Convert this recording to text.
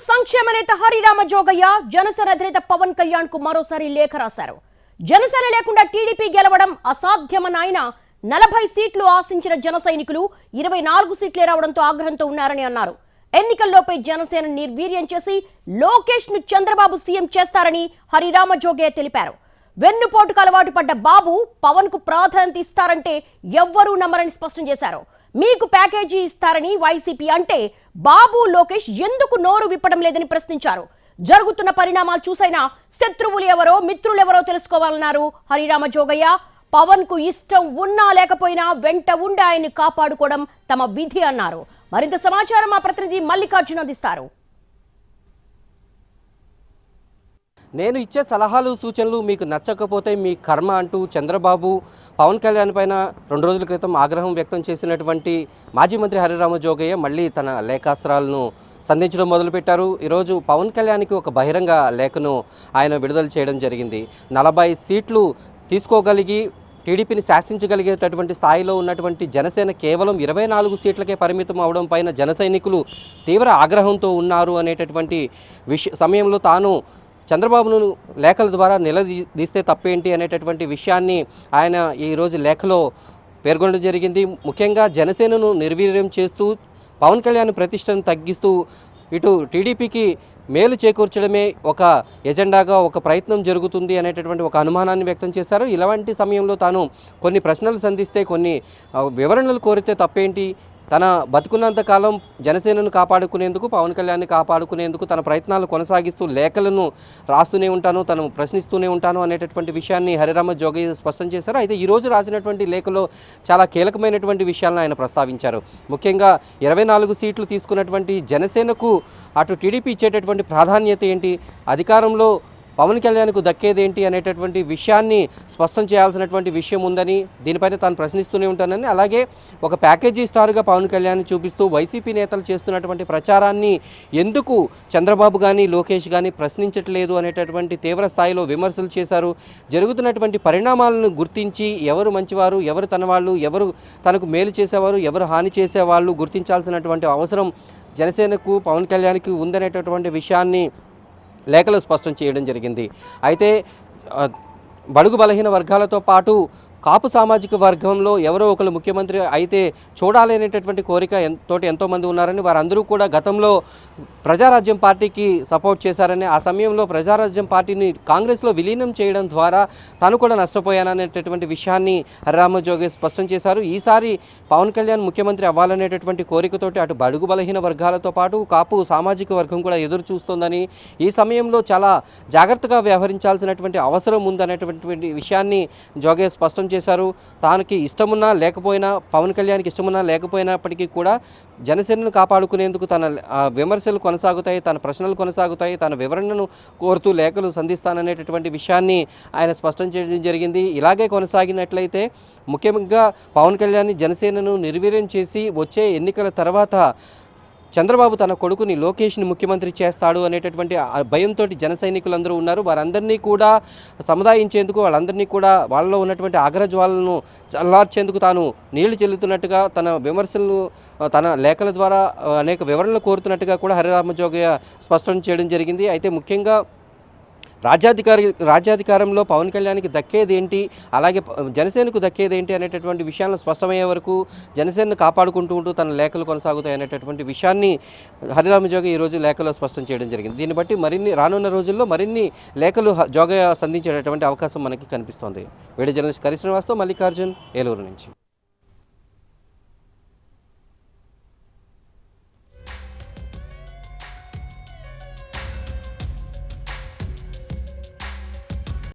సంక్షేమ నేత హరిరామ జోగయ్య జనసేన అధినేత పవన్ కళ్యాణ్కు మరోసారి లేఖ రాశారు. జనసేన లేకుండా టీడీపీ గెలవడం అసాధ్యమని ఆయన నలభై సీట్లు ఆశించిన జన సైనికులు ఇరవై నాలుగు సీట్లే రావడంతో ఆగ్రహంతో ఉన్నారని అన్నారు. ఎన్నికల్లోపై జనసేన నిర్వీర్యం చేసి లోకేష్ను చంద్రబాబు సీఎం చేస్తారని హరిరామ జోగయ్య తెలిపారు. వెన్నుపోటుకు అలవాటు పడ్డ బాబు పవన్కు ప్రాధాన్యత ఇస్తారంటే ఎవ్వరూ నమ్మరని స్పష్టం చేశారు. మీకు ప్యాకేజీ ఇస్తారని వైసీపీ అంటే బాబు లోకేష్ ఎందుకు నోరు విప్పడం లేదని ప్రశ్నించారు. జరుగుతున్న పరిణామాలు చూసైనా శత్రువులు ఎవరో మిత్రులెవరో తెలుసుకోవాలన్నారు. హరిరామ జోగయ్య పవన్కు ఇష్టం ఉన్నా లేకపోయినా వెంట ఉండి ఆయన్ని కాపాడుకోవడం తమ విధి అన్నారు. మరింత సమాచారం మా ప్రతినిధి మల్లికార్జున అందిస్తారు. నేను ఇచ్చే సలహాలు సూచనలు మీకు నచ్చకపోతే మీ కర్మ అంటూ చంద్రబాబు పవన్ కళ్యాణ్ పైన రెండు రోజుల క్రితం ఆగ్రహం వ్యక్తం చేసినటువంటి మాజీ మంత్రి హరిరామ జోగయ్య మళ్ళీ తన లేఖాస్త్రాలను సంధించడం మొదలుపెట్టారు. ఈరోజు పవన్ కళ్యాణ్కి ఒక బహిరంగ లేఖను ఆయన విడుదల చేయడం జరిగింది. నలభై సీట్లు తీసుకోగలిగి టీడీపీని శాసించగలిగేటటువంటి స్థాయిలో ఉన్నటువంటి జనసేన కేవలం ఇరవై నాలుగు సీట్లకే పరిమితం అవడం పైన జన తీవ్ర ఆగ్రహంతో ఉన్నారు అనేటటువంటి విష సమయంలో తాను చంద్రబాబును లేఖల ద్వారా నిలదీస్తే తప్పేంటి అనేటటువంటి విషయాన్ని ఆయన ఈరోజు లేఖలో పేర్కొనడం జరిగింది. ముఖ్యంగా జనసేనను నిర్వీర్యం చేస్తూ పవన్ కళ్యాణ్ ప్రతిష్టను తగ్గిస్తూ ఇటు టీడీపీకి మేలు చేకూర్చడమే ఒక ఎజెండాగా ఒక ప్రయత్నం జరుగుతుంది అనేటటువంటి ఒక అనుమానాన్ని వ్యక్తం చేశారు. ఇలాంటి సమయంలో తాను కొన్ని ప్రశ్నలు సంధిస్తే కొన్ని వివరణలు కోరితే తప్పేంటి? తన బతుకున్నంత కాలం జనసేనను కాపాడుకునేందుకు పవన్ కళ్యాణ్ని కాపాడుకునేందుకు తన ప్రయత్నాలు కొనసాగిస్తూ లేఖలను రాస్తూనే ఉంటాను తను ప్రశ్నిస్తూనే ఉంటాను అనేటటువంటి విషయాన్ని హరిరామ జోగి స్పష్టం చేశారు. అయితే ఈరోజు రాసినటువంటి లేఖలో చాలా కీలకమైనటువంటి విషయాలను ఆయన ప్రస్తావించారు. ముఖ్యంగా ఇరవై నాలుగు సీట్లు తీసుకున్నటువంటి జనసేనకు అటు టీడీపీ ఇచ్చేటటువంటి ప్రాధాన్యత ఏంటి? అధికారంలో పవన్ కళ్యాణ్కు దక్కేదేంటి అనేటటువంటి విషయాన్ని స్పష్టం చేయాల్సినటువంటి విషయం ఉందని దీనిపైన తాను ప్రశ్నిస్తూనే ఉంటానని అలాగే ఒక ప్యాకేజీ స్టార్గా పవన్ కళ్యాణ్ చూపిస్తూ వైసీపీ నేతలు చేస్తున్నటువంటి ప్రచారాన్ని ఎందుకు చంద్రబాబు కానీ లోకేష్ కానీ ప్రశ్నించట్లేదు అనేటటువంటి తీవ్ర స్థాయిలో విమర్శలు చేశారు. జరుగుతున్నటువంటి పరిణామాలను గుర్తించి ఎవరు మంచివారు ఎవరు తన వాళ్ళు ఎవరు తనకు మేలు చేసేవారు ఎవరు హాని చేసేవాళ్ళు గుర్తించాల్సినటువంటి అవసరం జనసేనకు పవన్ కళ్యాణ్కి ఉందనేటటువంటి విషయాన్ని లేఖలు స్పష్టం చేయడం జరిగింది. అయితే బడుగు బలహీన వర్గాలతో పాటు కాపు సామాజిక వర్గంలో ఎవరో ఒకరు ముఖ్యమంత్రి అయితే చూడాలనేటటువంటి కోరిక తోటి ఎంతోమంది ఉన్నారని వారందరూ కూడా గతంలో ప్రజారాజ్యం పార్టీకి సపోర్ట్ చేశారని ఆ సమయంలో ప్రజారాజ్యం పార్టీని కాంగ్రెస్లో విలీనం చేయడం ద్వారా తాను కూడా నష్టపోయాననేటటువంటి విషయాన్ని హరిరామ స్పష్టం చేశారు. ఈసారి పవన్ కళ్యాణ్ ముఖ్యమంత్రి అవ్వాలనేటటువంటి కోరికతోటి అటు బడుగు బలహీన వర్గాలతో పాటు కాపు సామాజిక వర్గం కూడా ఎదురు చూస్తోందని ఈ సమయంలో చాలా జాగ్రత్తగా వ్యవహరించాల్సినటువంటి అవసరం ఉందనేటటువంటి విషయాన్ని జోగే స్పష్టం చేశారు. తానికి ఇష్టమున్నా లేకపోయినా పవన్ కళ్యాణ్కి ఇష్టమున్నా లేకపోయినప్పటికీ కూడా జనసేనను కాపాడుకునేందుకు తన విమర్శలు కొనసాగుతాయి తన ప్రశ్నలు కొనసాగుతాయి తన వివరణను కోరుతూ లేఖలు సంధిస్తాననేటటువంటి విషయాన్ని ఆయన స్పష్టం చేయడం జరిగింది. ఇలాగే కొనసాగినట్లయితే ముఖ్యంగా పవన్ కళ్యాణ్ జనసేనను నిర్వీర్యం చేసి వచ్చే ఎన్నికల తర్వాత చంద్రబాబు తన కొడుకుని లోకేష్ని ముఖ్యమంత్రి చేస్తాడు అనేటటువంటి ఆ భయంతో జన సైనికులందరూ ఉన్నారు. వారందరినీ కూడా సముదాయించేందుకు వాళ్ళందరినీ కూడా వాళ్ళలో ఉన్నటువంటి అగ్రజ్వాలను చల్లార్చేందుకు తాను నీళ్ళు చెల్లుతున్నట్టుగా తన విమర్శలను తన లేఖల ద్వారా అనేక వివరణలు కోరుతున్నట్టుగా కూడా హరిరామజోగయ్య స్పష్టం చేయడం జరిగింది. అయితే ముఖ్యంగా రాజ్యాధికారి రాజ్యాధికారంలో పవన్ కళ్యాణ్కి దక్కేది ఏంటి అలాగే జనసేనకు దక్కేది ఏంటి అనేటటువంటి విషయాలను స్పష్టమయ్యే వరకు జనసేనను కాపాడుకుంటూ ఉంటూ తన లేఖలు కొనసాగుతాయి అనేటటువంటి విషయాన్ని హరిరామ జోగ ఈరోజు లేఖలో స్పష్టం చేయడం జరిగింది. దీన్ని బట్టి మరిన్ని రానున్న రోజుల్లో మరిన్ని లేఖలు జోగ సంధించేటటువంటి అవకాశం మనకి కనిపిస్తోంది. వీడియో జర్నలిస్ట్ కరి శ్రీనివాస్తో మల్లికార్జున్ ఏలూరు నుంచి.